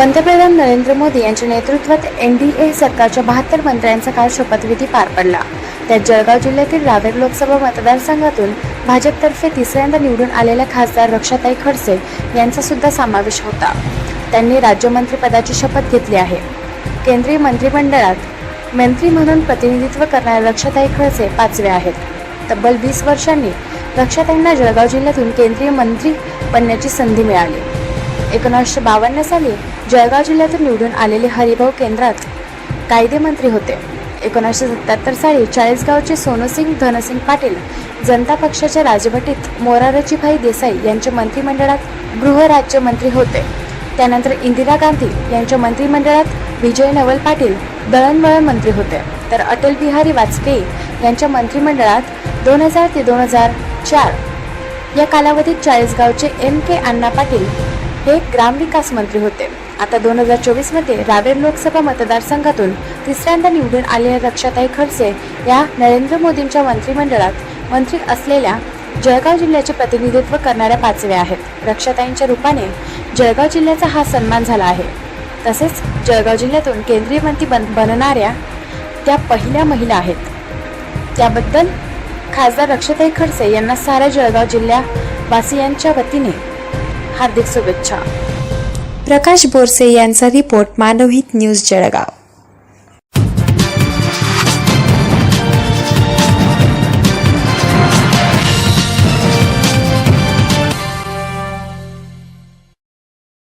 पंतप्रधान नरेंद्र मोदी यांच्या नेतृत्वात एन डी ए सरकारच्या बहात्तर मंत्र्यांचा काल शपथविधी पार पडला. त्यात जळगाव जिल्ह्यातील रावेर लोकसभा मतदारसंघातून भाजपतर्फे तिसऱ्यांदा निवडून आलेल्या खासदार रक्षाताई खडसे यांचा सुद्धा समावेश होता. त्यांनी राज्यमंत्रीपदाची शपथ घेतली आहे. केंद्रीय मंत्रिमंडळात मंत्री म्हणून प्रतिनिधित्व करणाऱ्या रक्षाताई खडसे पाचवे आहेत. तब्बल वीस वर्षांनी रक्षाताईंना जळगाव जिल्ह्यातून केंद्रीय मंत्री बनण्याची संधी मिळाली. एकोणीसशे बावन्न साली जळगाव जिल्ह्यातून निवडून आलेले हरिभाऊ केंद्रात कायदेमंत्री होते. एकोणीसशे सत्याहत्तर साली चाळीसगावचे सोनूसिंग धनसिंग पाटील जनता पक्षाच्या राजवटीत मोरारजीभाई देसाई यांच्या मंत्रिमंडळात गृहराज्यमंत्री होते. त्यानंतर इंदिरा गांधी यांच्या मंत्रिमंडळात विजय नवल पाटील दळणवळण मंत्री होते. तर अटल बिहारी वाजपेयी यांच्या मंत्रिमंडळात दोन हजार ते दोन हजार चार या कालावधीत चाळीसगावचे एम के अण्णा पाटील हे ग्रामविकास मंत्री होते. आता दोन हजार चोवीसमध्ये रावेर लोकसभा मतदारसंघातून तिसऱ्यांदा निवडून आलेल्या रक्षाताई खडसे या नरेंद्र मोदींच्या मंत्रिमंडळात मंत्री असलेल्या जळगाव जिल्ह्याचे प्रतिनिधित्व करणाऱ्या पाचव्या आहेत. रक्षाताईंच्या रूपाने जळगाव जिल्ह्याचा हा सन्मान झाला आहे. तसेच जळगाव जिल्ह्यातून केंद्रीय मंत्री बन बनणाऱ्या त्या पहिल्या महिला आहेत. त्याबद्दल खासदार रक्षाताई खडसे यांना साऱ्या जळगाव जिल्ह्यावासियांच्या वतीने हार्दिक शुभेच्छा. प्रकाश बोरसे यांचा रिपोर्ट मानवहित न्यूज जळगाव.